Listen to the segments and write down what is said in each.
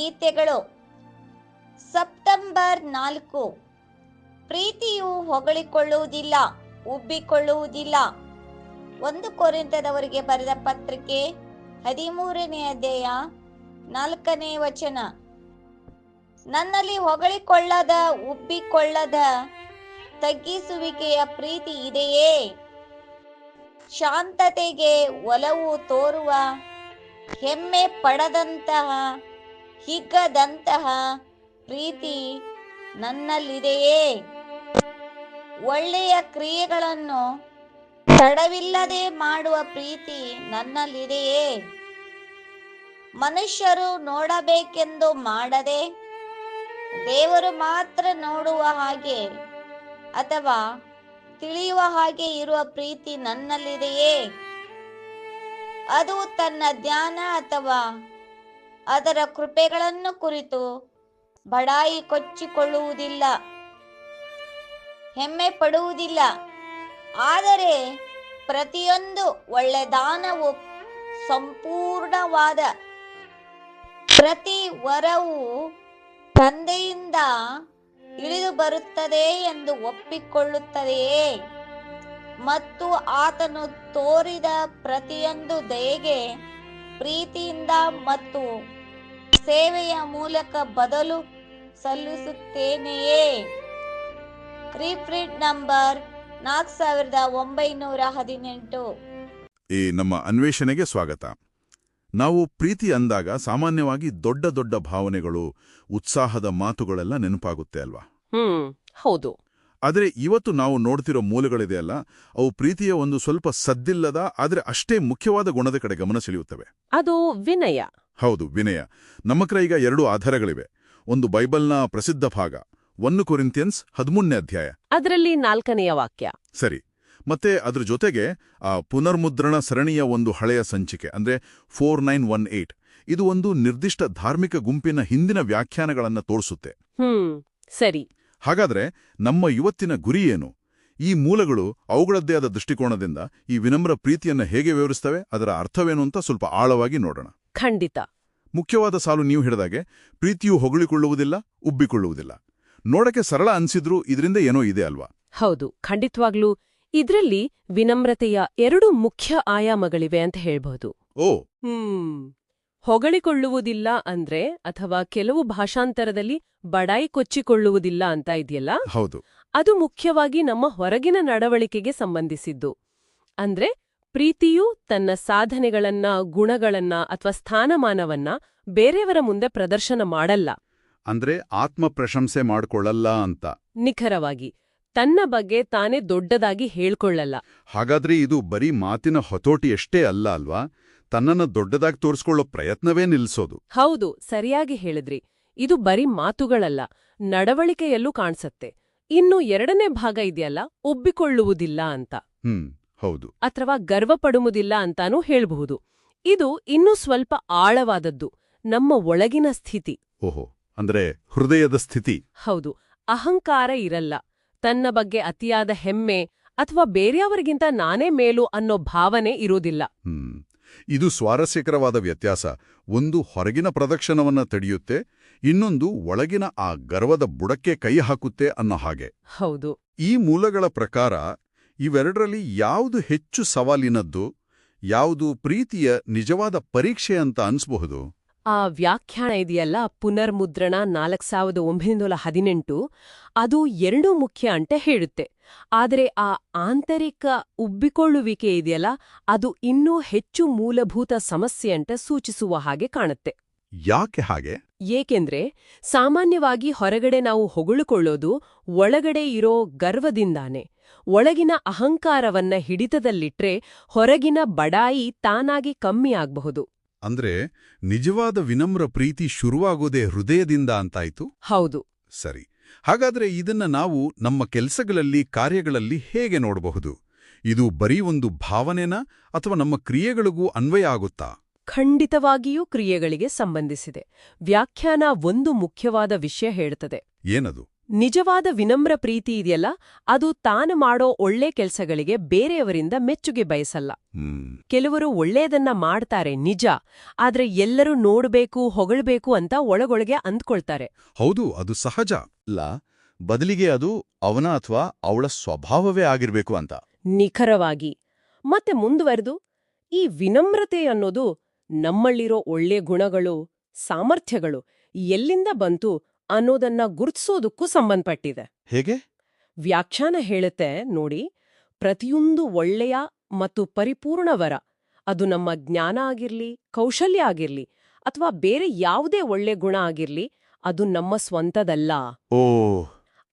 ಗೀತೆಗಳು. ಸೆಪ್ಟೆಂಬರ್ ನಾಲ್ಕು. ಪ್ರೀತಿಯು ಹೊಗಳಿಕೊಳ್ಳುವುದಿಲ್ಲ, ಉಬ್ಬಿಕೊಳ್ಳುವುದಿಲ್ಲ. ಒಂದು ಕೊರಿಂತದವರಿಗೆ ಬರೆದ ಪತ್ರಿಕೆ, ಹದಿಮೂರನೇ ಅಧ್ಯಾಯ, ನಾಲ್ಕನೇ ವಚನ. ನನ್ನಲ್ಲಿ ಹೊಗಳಿಕೊಳ್ಳದ, ಉಬ್ಬಿಕೊಳ್ಳದ, ತಗ್ಗಿಸುವಿಕೆಯ ಪ್ರೀತಿ ಇದೆಯೇ? ಶಾಂತತೆಗೆ ಒಲವು ತೋರುವ, ಹೆಮ್ಮೆ ಪಡದಂತಹ ಹಿಗ್ಗದಂತಹ ಪ್ರೀತಿ ನನ್ನಲ್ಲಿದೆಯೇ? ಒಳ್ಳೆಯ ಕ್ರಿಯೆಗಳನ್ನು ತಡವಿಲ್ಲದೆ ಮಾಡುವ ಪ್ರೀತಿ ನನ್ನಲ್ಲಿದೆಯೇ? ಮನುಷ್ಯರು ನೋಡಬೇಕೆಂದು ಮಾಡದೆ ದೇವರು ಮಾತ್ರ ನೋಡುವ ಹಾಗೆ ಅಥವಾ ತಿಳಿಯುವ ಹಾಗೆ ಇರುವ ಪ್ರೀತಿ ನನ್ನಲ್ಲಿದೆಯೇ? ಅದು ತನ್ನ ಧ್ಯಾನ ಅಥವಾ ಅದರ ಕೃಪೆಗಳನ್ನು ಕುರಿತು ಬಡಾಯಿ ಕೊಚ್ಚಿಕೊಳ್ಳುವುದಿಲ್ಲ, ಹೆಮ್ಮೆ ಪಡುವುದಿಲ್ಲ. ಆದರೆ ಪ್ರತಿಯೊಂದು ಒಳ್ಳೆ ದಾನವು ಸಂಪೂರ್ಣವಾದ ಪ್ರತಿ ವರವು ತಂದೆಯಿಂದ ಇಳಿದು ಬರುತ್ತದೆ ಎಂದು ಒಪ್ಪಿಕೊಳ್ಳುತ್ತದೆಯೇ? ಮತ್ತು ಆತನು ತೋರಿದ ಪ್ರತಿಯೊಂದು ದಯೆಗೆ ಪ್ರೀತಿಯಿಂದ ಮತ್ತು ಸೇವೆಯ ಮೂಲಕ ಬದಲು ಸಲ್ಲಿಸುತ್ತೇನೆಯೇ? ರೀಪ್ರಿಂಟ್ ನಂಬರ್ ನಾಲ್ಕು ಸಾವಿರದ ಒಂಬೈನೂರ ಹದಿನೆಂಟು. ಈ ನಮ್ಮ ಅನ್ವೇಷಣೆಗೆ ಸ್ವಾಗತ. ನಾವು ಪ್ರೀತಿ ಅಂದಾಗ ಸಾಮಾನ್ಯವಾಗಿ ದೊಡ್ಡ ದೊಡ್ಡ ಭಾವನೆಗಳು ಉತ್ಸಾಹದ ಮಾತುಗಳೆಲ್ಲ ನೆನಪಾಗುತ್ತೆ ಅಲ್ವಾ? ಹ್ಮ್ ಹೌದು. ಆದರೆ ಇವತ್ತು ನಾವು ನೋಡ್ತಿರೋ ಮೂಲಗಳಿದೆಯಲ್ಲ ಅವು ಪ್ರೀತಿಯ ಒಂದು ಸ್ವಲ್ಪ ಸದ್ದಿಲ್ಲದ ಆದರೆ ಅಷ್ಟೇ ಮುಖ್ಯವಾದ ಗುಣದ ಕಡೆ ಗಮನ ಸೆಳೆಯುತ್ತವೆ. ಅದು ವಿನಯ. ಹೌದು ವಿನಯ. ನಮ್ಮ ಹತ್ರ ಈಗ ಎರಡು ಆಧಾರಗಳಿವೆ. ಒಂದು ಬೈಬಲ್ನ ಪ್ರಸಿದ್ಧ ಭಾಗ ಒಂದು ಕೊರಿಂತಿಯನ್ಸ್ ಹದಿಮೂರನೇ ಅಧ್ಯಾಯ. ಅದರಲ್ಲಿ ನಾಲ್ಕನೆಯ ವಾಕ್ಯ. ಸರಿ. ಮತ್ತೆ ಅದ್ರ ಜೊತೆಗೆ ಆ ಪುನರ್ಮುದ್ರಣ ಸರಣಿಯ ಒಂದು ಹಳೆಯ ಸಂಚಿಕೆ ಅಂದ್ರೆ ಫೋರ್ ನೈನ್ ಒನ್ ಏಟ್. ಇದು ಒಂದು ನಿರ್ದಿಷ್ಟ ಧಾರ್ಮಿಕ ಗುಂಪಿನ ಹಿಂದಿನ ವ್ಯಾಖ್ಯಾನಗಳನ್ನು ತೋರಿಸುತ್ತೆ. ಹ್ಮ್ ಸರಿ. ಹಾಗಾದ್ರೆ ನಮ್ಮ ಇವತ್ತಿನ ಗುರಿ ಏನು? ಈ ಮೂಲಗಳು ಅವುಗಳದ್ದೇ ಆದ ದೃಷ್ಟಿಕೋನದಿಂದ ಈ ವಿನಮ್ರ ಪ್ರೀತಿಯನ್ನ ಹೇಗೆ ವಿವರಿಸ್ತವೆ? ಅದರ ಅರ್ಥವೇನು ಅಂತ ಸ್ವಲ್ಪ ಆಳವಾಗಿ ನೋಡೋಣ. ಖಂಡಿತ. ಮುಖ್ಯವಾದ ಸಾಲು ನೀವು ಹಿಡಿದಾಗೆ ಪ್ರೀತಿಯು ಹೊಗಳಿಕೊಳ್ಳುವುದಿಲ್ಲ ಉಬ್ಬಿಕೊಳ್ಳುವುದಿಲ್ಲ. ನೋಡಕ್ಕೆ ಸರಳ ಅನ್ಸಿದ್ರೂ ಇದರಿಂದ ಏನೋ ಇದೆ ಅಲ್ವಾ? ಹೌದು ಖಂಡಿತವಾಗ್ಲೂ. ಇದ್ರಲ್ಲಿ ವಿನಮ್ರತೆಯ ಎರಡು ಮುಖ್ಯ ಆಯಾಮಗಳಿವೆ ಅಂತ ಹೇಳ್ಬಹುದು. ಓ! ಹ್ಮ್. ಹೊಗಳಿಕೊಳ್ಳುವುದಿಲ್ಲ ಅಂದ್ರೆ ಅಥವಾ ಕೆಲವು ಭಾಷಾಂತರದಲ್ಲಿ ಬಡಾಯಿ ಕೊಚ್ಚಿಕೊಳ್ಳುವುದಿಲ್ಲ ಅಂತ ಇದೆಯಲ್ಲ? ಹೌದು. ಅದು ಮುಖ್ಯವಾಗಿ ನಮ್ಮ ಹೊರಗಿನ ನಡವಳಿಕೆಗೆ ಸಂಬಂಧಿಸಿದ್ದು. ಅಂದ್ರೆ ಪ್ರೀತಿಯು ತನ್ನ ಸಾಧನೆಗಳನ್ನ ಗುಣಗಳನ್ನ ಅಥವಾ ಸ್ಥಾನಮಾನವನ್ನ ಬೇರೆಯವರ ಮುಂದೆ ಪ್ರದರ್ಶನ ಮಾಡಲ್ಲ. ಅಂದ್ರೆ ಆತ್ಮ ಪ್ರಶಂಸೆ ಮಾಡ್ಕೊಳ್ಳಲ್ಲ ಅಂತ. ನಿಖರವಾಗಿ ತನ್ನ ಬಗ್ಗೆ ತಾನೇ ದೊಡ್ಡದಾಗಿ ಹೇಳ್ಕೊಳ್ಳಲ್ಲ. ಹಾಗಾದ್ರೆ ಇದು ಬರೀ ಮಾತಿನ ಹತೋಟಿಯಷ್ಟೇ ಅಲ್ಲ ಅಲ್ವಾ? ತನ್ನನ್ನ ದೊಡ್ಡದಾಗಿ ತೋರಿಸ್ಕೊಳ್ಳೋ ಪ್ರಯತ್ನವೇ ನಿಲ್ಲಿಸೋದು ಹೌದು ಸರಿಯಾಗಿ ಹೇಳಿದ್ರಿ. ಇದು ಬರೀ ಮಾತುಗಳಲ್ಲ ನಡವಳಿಕೆಯಲ್ಲೂ ಕಾಣ್ಸತ್ತೆ. ಇನ್ನು ಎರಡನೇ ಭಾಗ ಇದೆಯಲ್ಲ ಒಬ್ಬಿಕೊಳ್ಳುವುದಿಲ್ಲ ಅಂತ. ಹ್ಮ್. ಹೌದು. ಅಥವಾ ಗರ್ವಪಡುವುದಿಲ್ಲ ಅಂತಾನೂ ಹೇಳ್ಬಹುದು. ಇದು ಇನ್ನೂ ಸ್ವಲ್ಪ ಆಳವಾದದ್ದು. ನಮ್ಮ ಒಳಗಿನ ಸ್ಥಿತಿ. ಓಹೋ ಅಂದ್ರೆ ಹೃದಯದ ಸ್ಥಿತಿ. ಹೌದು ಅಹಂಕಾರ ಇರಲ್ಲ. ತನ್ನ ಬಗ್ಗೆ ಅತಿಯಾದ ಹೆಮ್ಮೆ ಅಥವಾ ಬೇರೆಯವರಿಗಿಂತ ನಾನೇ ಮೇಲು ಅನ್ನೋ ಭಾವನೆ ಇರೋದಿಲ್ಲ ಇದು ಸ್ವಾರಸ್ಯಕರವಾದ ವ್ಯತ್ಯಾಸ. ಒಂದು ಹೊರಗಿನ ಪ್ರದಕ್ಷಿಣವನ್ನ ತಡೆಯುತ್ತೆ ಇನ್ನೊಂದು ಒಳಗಿನ ಆ ಗರ್ವದ ಬುಡಕ್ಕೆ ಕೈ ಹಾಕುತ್ತೆ ಅನ್ನೋ ಹಾಗೆ. ಹೌದು. ಈ ಮೂಲಗಳ ಪ್ರಕಾರ ಇವೆರಡರಲ್ಲಿ ಯಾವುದು ಹೆಚ್ಚು ಸವಾಲಿನದ್ದು ಯಾವುದು ಪ್ರೀತಿಯ ನಿಜವಾದ ಪರೀಕ್ಷೆ ಅಂತ ಅನ್ಸ್ಬಹುದು? ಆ ವ್ಯಾಖ್ಯಾನ ಇದೆಯಲ್ಲ ಪುನರ್ಮುದ್ರಣ ನಾಲ್ಕು ಸಾವಿರದ ಒಂಬೈನೂರ ಹದಿನೆಂಟು ಅದು ಎರಡೂ ಮುಖ್ಯ ಅಂತ ಹೇಳುತ್ತೆ. ಆದರೆ ಆ ಆಂತರಿಕ ಉಬ್ಬಿಕೊಳ್ಳುವಿಕೆ ಇದೆಯಲ್ಲ ಅದು ಇನ್ನೂ ಹೆಚ್ಚು ಮೂಲಭೂತ ಸಮಸ್ಯೆ ಅಂತ ಸೂಚಿಸುವ ಹಾಗೆ ಕಾಣುತ್ತೆ. ಯಾಕೆ ಹಾಗೆ? ಏಕೆಂದ್ರೆ ಸಾಮಾನ್ಯವಾಗಿ ಹೊರಗಡೆ ನಾವು ಹೊಗಳಿಕೊಳ್ಳೋದು ಒಳಗಡೆ ಇರೋ ಗರ್ವದಿಂದಾನೆ. ಒಳಗಿನ ಅಹಂಕಾರವನ್ನ ಹಿಡಿತದಲ್ಲಿಟ್ರೆ ಹೊರಗಿನ ಬಡಾಯಿ ತಾನಾಗಿ ಕಮ್ಮಿ ಆಗ್ಬಹುದು. ಅಂದ್ರೆ ನಿಜವಾದ ವಿನಮ್ರ ಪ್ರೀತಿ ಶುರುವಾಗೋದೇ ಹೃದಯದಿಂದ ಅಂತಾಯ್ತು? ಹೌದು. ಸರಿ. ಹಾಗಾದ್ರೆ ಇದನ್ನ ನಾವು ನಮ್ಮ ಕೆಲಸಗಳಲ್ಲಿ ಕಾರ್ಯಗಳಲ್ಲಿ ಹೇಗೆ ನೋಡಬಹುದು? ಇದು ಬರೀ ಒಂದು ಭಾವನೆನಾ ಅಥವಾ ನಮ್ಮ ಕ್ರಿಯೆಗಳಿಗೂ ಅನ್ವಯ ಆಗುತ್ತಾ? ಖಂಡಿತವಾಗಿಯೂ ಕ್ರಿಯೆಗಳಿಗೆ ಸಂಬಂಧಿಸಿದೆ. ವ್ಯಾಖ್ಯಾನ ಒಂದು ಮುಖ್ಯವಾದ ವಿಷಯ ಹೇಳುತ್ತದೆ ಏನದು? ನಿಜವಾದ ವಿನಮ್ರ ಪ್ರೀತಿ ಇದೆಯಲ್ಲ ಅದು ತಾನು ಮಾಡೋ ಒಳ್ಳೆ ಕೆಲಸಗಳಿಗೆ ಬೇರೆಯವರಿಂದ ಮೆಚ್ಚುಗೆ ಬಯಸಲ್ಲ. ಕೆಲವರು ಒಳ್ಳೇದನ್ನ ಮಾಡ್ತಾರೆ ನಿಜ ಆದ್ರೆ ಎಲ್ಲರೂ ನೋಡ್ಬೇಕು ಹೊಗಳ್ಬೇಕು ಅಂತ ಒಳಗೊಳಗೆ ಅಂದ್ಕೊಳ್ತಾರೆ. ಹೌದು ಅದು ಸಹಜ. ಅಲ್ಲ ಬದಲಿಗೆ ಅದು ಅವನ ಅಥವಾ ಅವಳ ಸ್ವಭಾವವೇ ಆಗಿರ್ಬೇಕು ಅಂತ. ನಿಖರವಾಗಿ. ಮತ್ತೆ ಮುಂದುವರೆದು ಈ ವಿನಮ್ರತೆ ಅನ್ನೋದು ನಮ್ಮಲ್ಲಿರೋ ಒಳ್ಳೆ ಗುಣಗಳು ಸಾಮರ್ಥ್ಯಗಳು ಎಲ್ಲಿಂದ ಬಂತು ಅನ್ನೋದನ್ನ ಗುರುತಿಸೋದಕ್ಕೂ ಸಂಬಂಧಪಟ್ಟಿದೆ. ಹೇಗೆ? ವ್ಯಾಖ್ಯಾನ ಹೇಳುತ್ತೆ ನೋಡಿ ಪ್ರತಿಯೊಂದು ಒಳ್ಳೆಯ ಮತ್ತು ಪರಿಪೂರ್ಣ ವರ ಅದು ನಮ್ಮ ಜ್ಞಾನ ಆಗಿರ್ಲಿ ಕೌಶಲ್ಯ ಆಗಿರ್ಲಿ ಅಥವಾ ಬೇರೆ ಯಾವುದೇ ಒಳ್ಳೆ ಗುಣ ಆಗಿರ್ಲಿ ಅದು ನಮ್ಮ ಸ್ವಂತದಲ್ಲ. ಓ.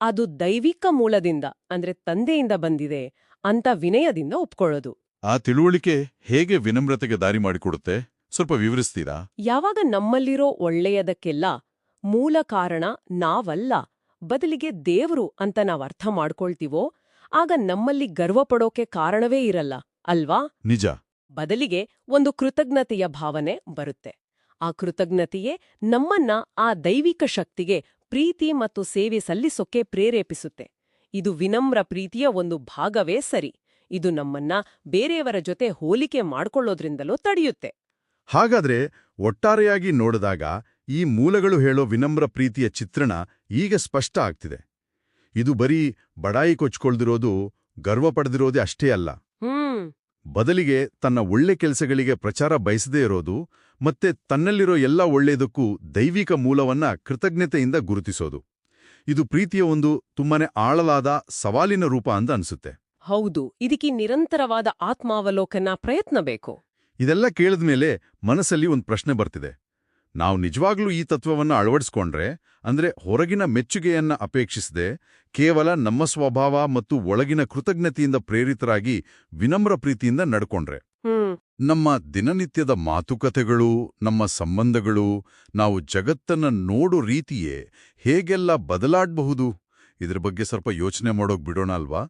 ಅದು ದೈವಿಕ ಮೂಲದಿಂದ ಅಂದ್ರೆ ತಂದೆಯಿಂದ ಬಂದಿದೆ ಅಂತ ವಿನಯದಿಂದ ಒಪ್ಕೊಳ್ಳೋದು. ಆ ತಿಳುವಳಿಕೆ ಹೇಗೆ ವಿನಮ್ರತೆಗೆ ದಾರಿ ಮಾಡಿಕೊಡುತ್ತೆ? ಸ್ವಲ್ಪ ವಿವರಿಸ್ತೀರಾ? ಯಾವಾಗ ನಮ್ಮಲ್ಲಿರೋ ಒಳ್ಳೆಯದಕ್ಕೆಲ್ಲ ಮೂಲ ಕಾರಣ ನಾವಲ್ಲ. ಬದಲಿಗೆ ದೇವರು ಅಂತ ನಾವ್ ಅರ್ಥ ಮಾಡ್ಕೊಳ್ತೀವೋ ಆಗ ನಮ್ಮಲ್ಲಿ ಗರ್ವ ಪಡೋಕೆ ಕಾರಣವೇ ಇರಲ್ಲ ಅಲ್ವಾ? ನಿಜ. ಬದಲಿಗೆ ಒಂದು ಕೃತಜ್ಞತೆಯ ಭಾವನೆ ಬರುತ್ತೆ. ಆ ಕೃತಜ್ಞತೆಯೇ ನಮ್ಮನ್ನ ಆ ದೈವಿಕ ಶಕ್ತಿಗೆ ಪ್ರೀತಿ ಮತ್ತು ಸೇವೆ ಸಲ್ಲಿಸೋಕೆ ಪ್ರೇರೇಪಿಸುತ್ತೆ. ಇದು ವಿನಮ್ರ ಪ್ರೀತಿಯ ಒಂದು ಭಾಗವೇ ಸರಿ. ಇದು ನಮ್ಮನ್ನ ಬೇರೆಯವರ ಜೊತೆ ಹೋಲಿಕೆ ಮಾಡ್ಕೊಳ್ಳೋದ್ರಿಂದಲೂ ತಡೆಯುತ್ತೆ. ಹಾಗಾದ್ರೆ ಒಟ್ಟಾರೆಯಾಗಿ ನೋಡಿದಾಗ ಈ ಮೂಲಗಳು ಹೇಳೋ ವಿನಮ್ರ ಪ್ರೀತಿಯ ಚಿತ್ರಣ ಈಗ ಸ್ಪಷ್ಟ ಆಗ್ತಿದೆ. ಇದು ಬರೀ ಬಡಾಯಿ ಕೊಚ್ಕೊಳ್ದಿರೋದು ಗರ್ವ ಪಡೆದಿರೋದೇ ಅಷ್ಟೇ ಅಲ್ಲ. ಬದಲಿಗೆ ತನ್ನ ಒಳ್ಳೆ ಕೆಲಸಗಳಿಗೆ ಪ್ರಚಾರ ಬಯಸದೇ ಇರೋದು ಮತ್ತೆ ತನ್ನಲ್ಲಿರೋ ಎಲ್ಲ ಒಳ್ಳೆಯದಕ್ಕೂ ದೈವಿಕ ಮೂಲವನ್ನ ಕೃತಜ್ಞತೆಯಿಂದ ಗುರುತಿಸೋದು. ಇದು ಪ್ರೀತಿಯ ಒಂದು ತುಂಬಾನೇ ಆಳಲಾದ ಸವಾಲಿನ ರೂಪ ಅಂತ ಅನ್ಸುತ್ತೆ. ಹೌದು ಇದಕ್ಕೆ ನಿರಂತರವಾದ ಆತ್ಮಾವಲೋಕನ ಪ್ರಯತ್ನ ಬೇಕು. ಇದೆಲ್ಲ ಕೇಳಿದ್ಮೇಲೆ ಮನಸ್ಸಲ್ಲಿ ಒಂದು ಪ್ರಶ್ನೆ ಬರ್ತಿದೆ. ನಾವು ನಿಜವಾಗ್ಲೂ ಈ ತತ್ವವನ್ನ ಅಳವಡಿಸ್ಕೊಂಡ್ರೆ ಅಂದ್ರೆ ಹೊರಗಿನ ಮೆಚ್ಚುಗೆಯನ್ನ ಅಪೇಕ್ಷಿಸದೆ ಕೇವಲ ನಮ್ಮ ಸ್ವಭಾವ ಮತ್ತು ಒಳಗಿನ ಕೃತಜ್ಞತೆಯಿಂದ ಪ್ರೇರಿತರಾಗಿ ವಿನಮ್ರ ಪ್ರೀತಿಯಿಂದ ನಡ್ಕೊಂಡ್ರೆ. ನಮ್ಮ ದಿನನಿತ್ಯದ ಮಾತುಕತೆಗಳು ನಮ್ಮ ಸಂಬಂಧಗಳು ನಾವು ಜಗತ್ತನ್ನ ನೋಡೋ ರೀತಿಯೇ ಹೇಗೆಲ್ಲ ಬದಲಾಡಬಹುದು? ಇದ್ರ ಬಗ್ಗೆ ಸ್ವಲ್ಪ ಯೋಚನೆ ಮಾಡೋಕ್ ಬಿಡೋಣ ಅಲ್ವಾ?